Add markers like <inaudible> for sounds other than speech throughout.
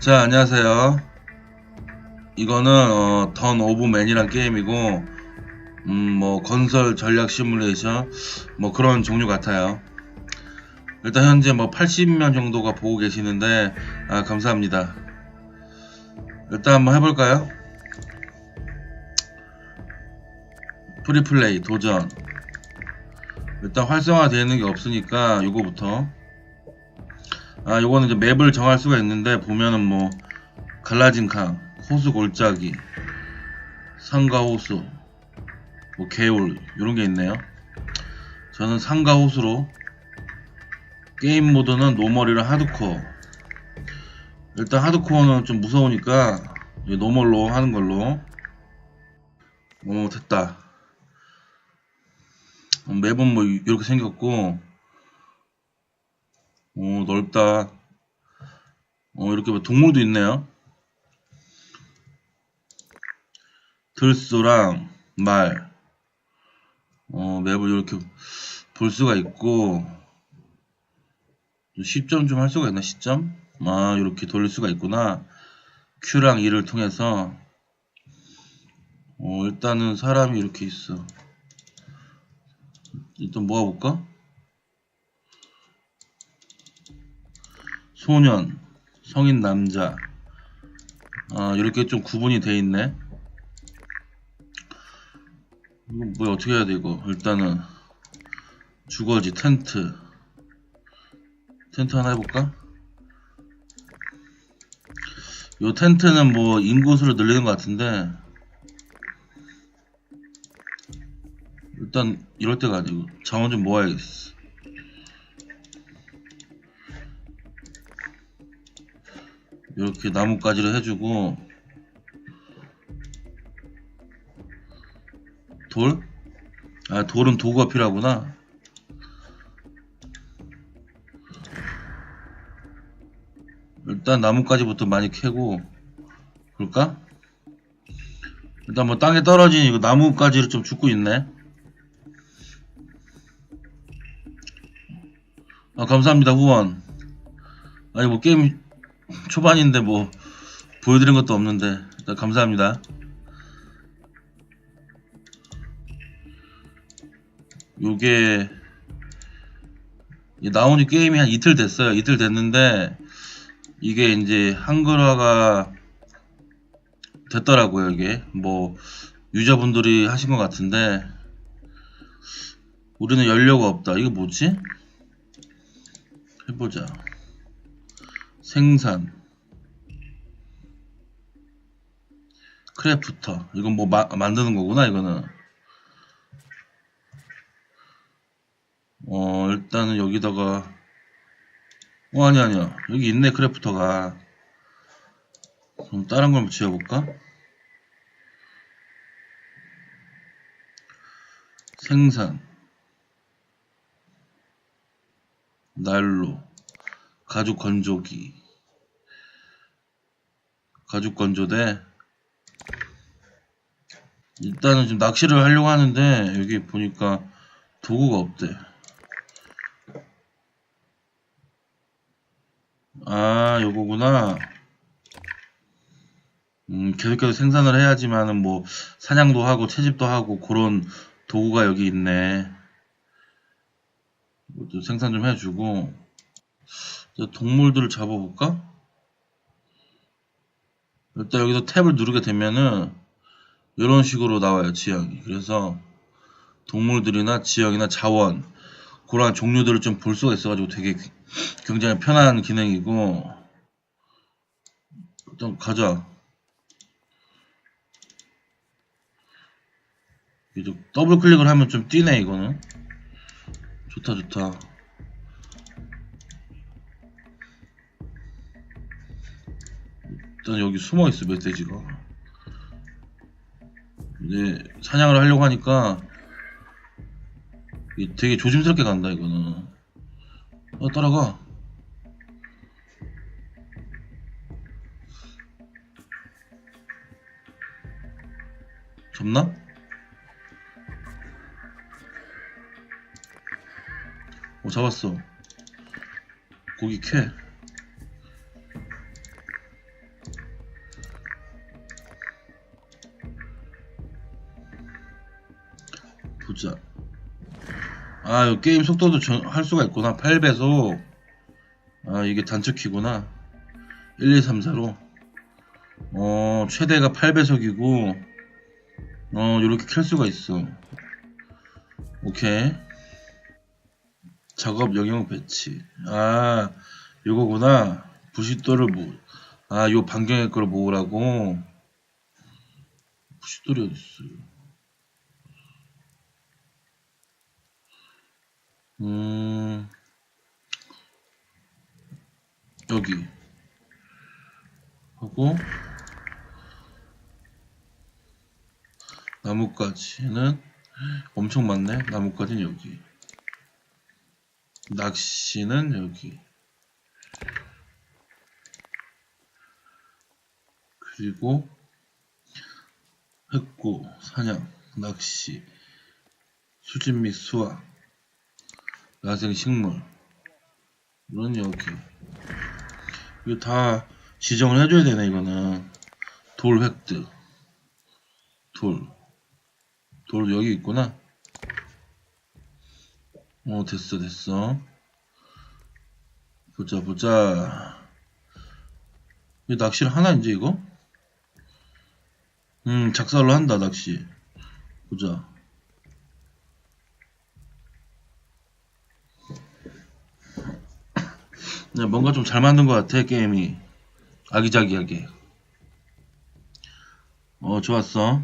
자, 안녕하세요. 이거는 어, 던 오브 맨이란 게임이고, 음, 뭐 건설 전략 시뮬레이션 뭐 그런 종류 같아요. 일단 현재 뭐 80명 정도가 보고 계시는데, 아, 감사합니다. 일단 한번 해볼까요? 프리플레이 도전. 일단 활성화되어 있는 게 없으니까 요거부터. 아, 요거는 이제 맵을 정할 수가 있는데 보면은 뭐 갈라진 강, 호수 골짜기, 상가 호수, 뭐 개울 이런 게 있네요. 저는 상가 호수로 게임 모드는 노멀이랑 하드코어. 일단 하드코어는 좀 무서우니까 이제 노멀로 하는 걸로. 오 됐다. 어, 맵은 뭐 이렇게 생겼고 오 넓다. 어 이렇게 뭐 동물도 있네요. 들소랑 말. 어, 맵을 이렇게 볼 수가 있고 시점 좀 할 수가 있나 시점? 아 이렇게 돌릴 수가 있구나. Q랑 E를 통해서. 어, 일단은 사람이 이렇게 있어. 일단 모아볼까? 소년, 성인 남자. 아, 이렇게 좀 구분이 돼 있네. 이거 뭐 어떻게 해야 돼, 이거? 일단은, 주거지, 텐트. 텐트 하나 해볼까? 요 텐트는 뭐 인구수를 늘리는 것 같은데, 일단 이럴 때가 아니고 자원 좀 모아야겠어. 이렇게 나뭇가지를 해주고 돌? 아 돌은 도구가 필요하구나. 일단 나뭇가지부터 많이 캐고 그럴까? 일단 뭐 땅에 떨어진 이거 나뭇가지를 좀 줍고 있네. 아, 감사합니다, 후원. 아니, 뭐, 게임 초반인데, 뭐, 보여드린 것도 없는데, 일단 감사합니다. 요게, 이 나온 지 게임이 한 이틀 됐어요. 이틀 됐는데, 이게 이제 한글화가 됐더라고요, 이게. 뭐, 유저분들이 하신 것 같은데, 우리는 연료가 없다. 이거 뭐지? 해보자. 생산. 크래프터. 이건 뭐 마- 만드는 거구나, 이거는. 어, 일단은 여기다가, 어, 아니, 아니야. 여기 있네, 크래프터가. 그럼 다른 걸 지어볼까? 생산. 난로, 가죽 건조기, 가죽 건조대. 일단은 지금 낚시를 하려고 하는데 여기 보니까 도구가 없대. 아, 요거구나. 음, 계속해서 생산을 해야지만은 뭐 사냥도 하고 채집도 하고 그런 도구가 여기 있네. 이것도 생산 좀 해주고 동물들을 잡아볼까? 일단 여기서 탭을 누르게 되면은 이런 식으로 나와요 지형이. 그래서 동물들이나 지형이나 자원 그런 종류들을 좀 볼 수가 있어가지고 되게 굉장히 편한 기능이고. 일단 가자. 더블 클릭을 하면 좀 뛰네 이거는. 좋다 좋다 일단 여기 숨어있어 멧돼지가. 이제 사냥을 하려고 하니까 되게 조심스럽게 간다 이거는. 어 따라가. 접나? 어 잡았어. 고기 캐 보자. 아, 이 게임 속도도 전- 할 수가 있구나. 8배속. 아, 이게 단축키구나. 1, 2, 3, 4로. 어, 최대가 8배속이고, 어, 요렇게 켤 수가 있어. 오케이. 작업 영역 배치. 아, 요거구나. 부싯돌을 모, 아, 요 반경의 거를 모으라고. 부싯돌이 어딨어요? 음, 여기. 하고, 나뭇가지는 엄청 많네. 나뭇가지는 여기. 낚시는 여기. 그리고 획고, 사냥, 낚시, 수집 및 수확, 야생 식물, 이런 여기. 이거 다 지정을 해줘야 되네, 이거는. 돌 획득. 돌. 돌 여기 있구나. 어, 됐어, 됐어. 보자, 보자. 이 낚시를 하나, 이제 이거? 음, 작살로 한다, 낚시. 보자. 뭔가 좀 잘 만든 것 같아, 게임이. 아기자기하게. 어, 좋았어.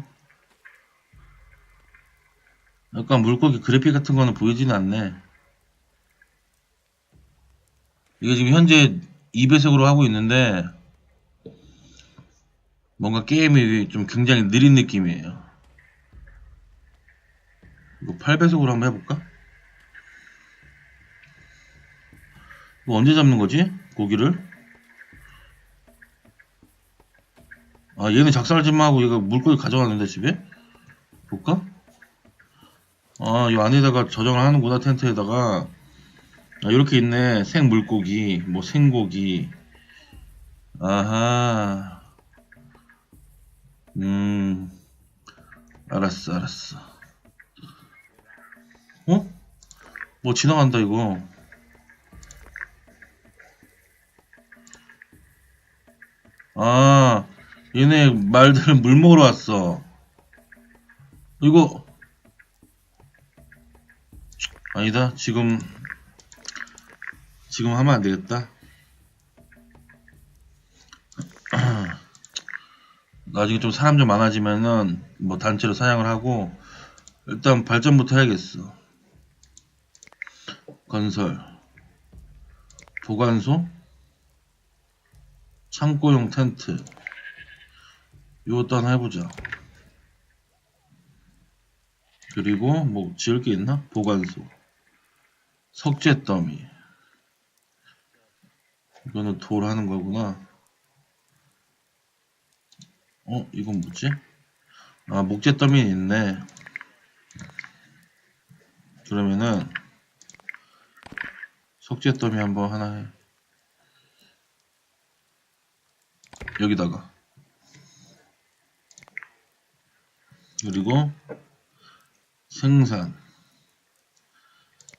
약간 물고기 그래픽 같은 거는 보이지는 않네. 이게 지금 현재 2배속으로 하고 있는데, 뭔가 게임이 좀 굉장히 느린 느낌이에요. 이거 8배속으로 한번 해볼까? 이거 언제 잡는 거지? 고기를? 아, 얘는 작살좀 하고 얘가 물고기 가져가는데 집에? 볼까? 아, 이 안에다가 저장을 하는구나, 텐트에다가. 아, 이렇게 있네. 생 물고기, 뭐 생고기. 아하. 음, 알았어, 알았어. 어? 뭐 지나간다, 이거. 아, 얘네 말들 물 먹으러 왔어. 이거, 아니다. 지금, 지금 하면 안 되겠다. <clears throat> 나중에 좀 사람 좀 많아지면은 뭐 단체로 사냥을 하고 일단 발전부터 해야겠어. 건설, 보관소, 창고용 텐트. 이것도 하나 해보자. 그리고 뭐 지을 게 있나? 보관소, 석재 더미. 이거는 돌 하는 거구나. 어, 이건 뭐지? 아, 목재 더미 있네. 그러면은 석재 더미 한번 하나 해. 여기다가. 그리고 생산.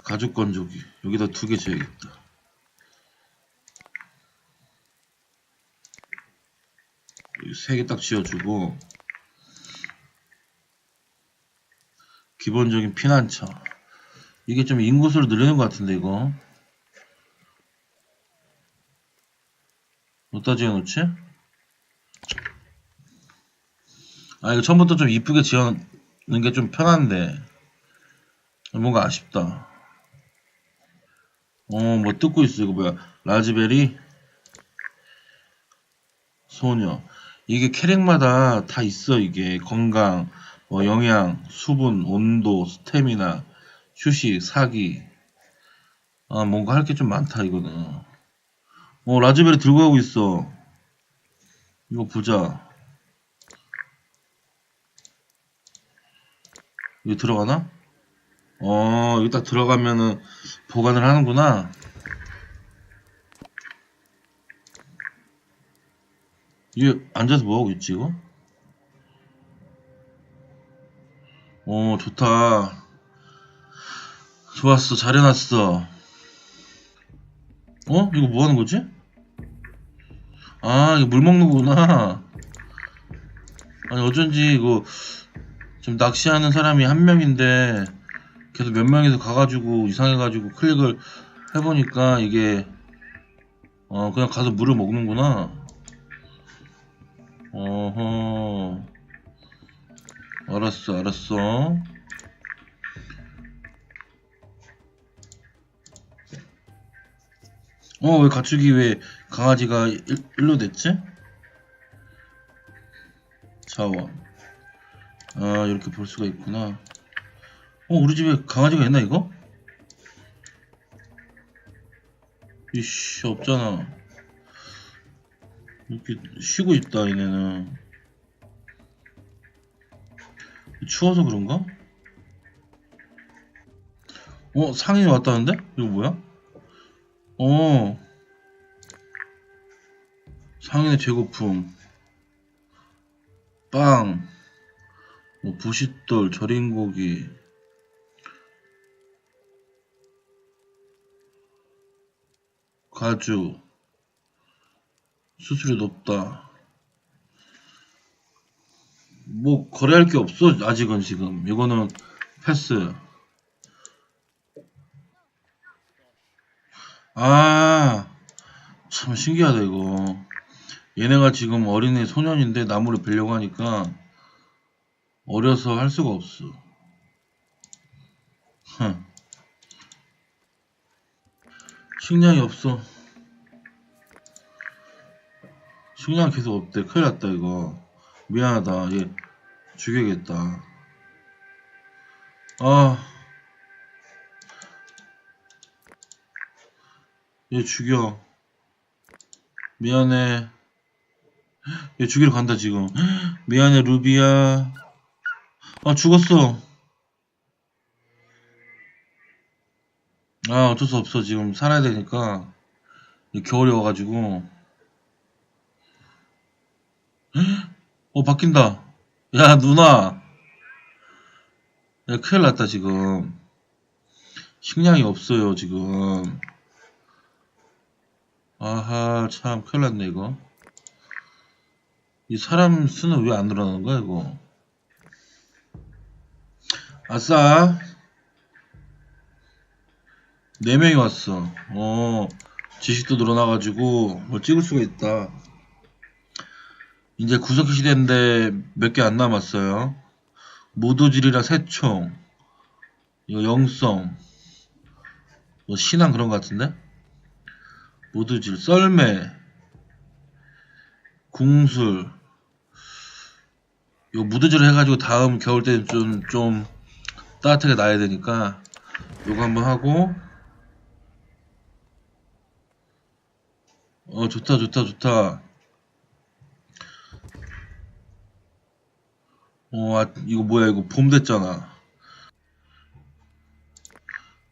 가죽 건조기. 여기다 두 개 줘야겠다. 세 개 딱 지어주고 기본적인 피난처 이게 좀 인구수를 늘리는 것 같은데 이거 어디다 지어놓지? 아 이거 처음부터 좀 이쁘게 지어놓는 게 좀 편한데. 뭔가 아쉽다. 어뭐 뜯고 있어. 이거 뭐야? 라즈베리? 소녀. 이게 캐릭마다 다 있어 이게. 건강, 뭐 영양, 수분, 온도, 스태미나, 휴식, 사기. 아 뭔가 할 게 좀 많다 이거는. 어 라즈베리 들고 가고 있어. 이거 보자 이거 들어가나? 어 여기 딱 들어가면은 보관을 하는구나 이게 앉아서 뭐하고 있지 이거? 어 좋다 좋았어, 잘 해놨어. 어? 이거 뭐 하는 거지? 아, 이거 물 먹는 거구나. 아니, 어쩐지 이거 지금 낚시하는 사람이 한 명인데 계속 몇 명이서 가가지고 이상해가지고 클릭을 해보니까 이게 어, 그냥 가서 물을 먹는구나. 어허. 알았어, 알았어. 어, 왜 가축이 왜 강아지가 일, 일로 됐지? 자원. 아, 이렇게 볼 수가 있구나. 어, 우리 집에 강아지가 있나, 이거? 이씨, 없잖아. 이렇게 쉬고 있다, 얘네는. 추워서 그런가? 어, 상인이 왔다는데? 이거 뭐야? 어. 상인의 재고품. 빵. 뭐 부싯돌, 절인 고기. 가죽. 수수료 높다. 뭐 거래할 게 없어 아직은 지금 이거는 패스 아 참 신기하다 이거 얘네가 지금 어린애 소년인데 나무를 베려고 하니까 어려서 할 수가 없어 흥. 식량이 없어 식량 계속 없대 큰일 났다 이거 미안하다. 얘 죽여야겠다. 아. 얘 죽여. 미안해. 얘 죽이러 간다, 지금. 미안해, 루비야. 아, 죽었어. 아, 어쩔 수 없어. 지금 살아야 되니까. 이 겨울이 와가지고. 어, 바뀐다. 야, 누나. 야, 큰일 났다, 지금. 식량이 없어요, 지금. 아하, 참, 큰일 났네, 이거. 이 사람 수는 왜 안 늘어나는 거야, 이거? 아싸. 네 명이 왔어. 어, 지식도 늘어나가지고, 뭐 찍을 수가 있다. 이제 구석기 시대인데 몇 개 안 남았어요. 모두질이라 새총, 이거 영성, 뭐 신앙 그런 것 같은데? 모두질, 썰매, 궁술. 요 무드질 해가지고 다음 겨울 때는 좀, 좀 따뜻하게 놔야 되니까 요거 한번 하고 어 좋다 좋다 좋다 어, 아, 이거 뭐야, 이거 봄 됐잖아.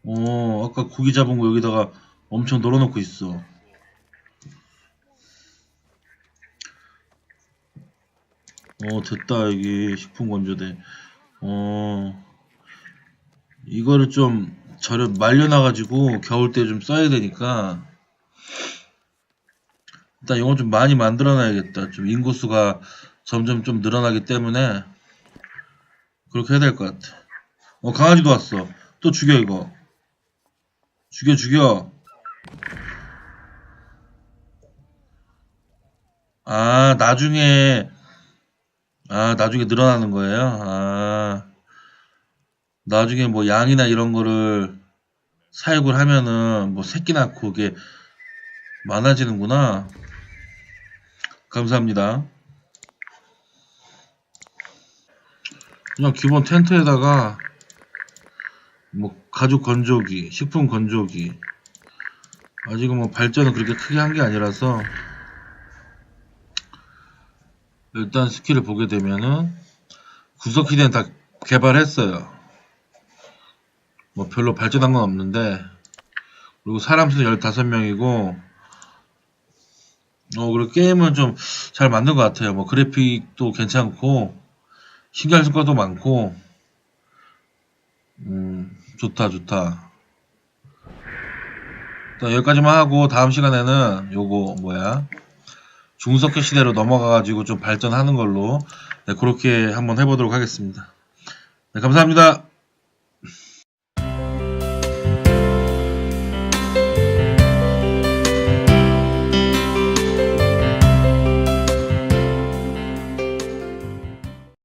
어, 아까 고기 잡은 거 여기다가 엄청 널어놓고 있어. 어, 됐다, 여기 식품 건조대. 어, 이거를 좀 저를 말려놔가지고 겨울 때 좀 써야 되니까 일단 이거 좀 많이 만들어놔야겠다. 좀 인구수가 점점 좀 늘어나기 때문에 그렇게 해야 될 것 같아. 어, 강아지도 왔어. 또 죽여, 이거. 죽여, 죽여. 아, 나중에, 아, 나중에 늘어나는 거예요? 아, 나중에 뭐 양이나 이런 거를 사육을 하면은 뭐 새끼 낳고 그게 많아지는구나. 감사합니다. 그냥 기본 텐트에다가 뭐 가죽 건조기, 식품 건조기 아직은 뭐 발전은 그렇게 크게 한 게 아니라서 일단 스킬을 보게 되면은 구석키는 다 개발했어요. 뭐 별로 발전한 건 없는데 그리고 사람 수는 15명이고 어 그리고 게임은 좀 잘 만든 것 같아요. 뭐 그래픽도 괜찮고 쓸 것도 많고, 음, 좋다, 좋다. 자, 여기까지만 하고 다음 시간에는 요거 뭐야 중석회 시대로 넘어가가지고 좀 발전하는 걸로 네, 그렇게 한번 해보도록 하겠습니다. 네, 감사합니다.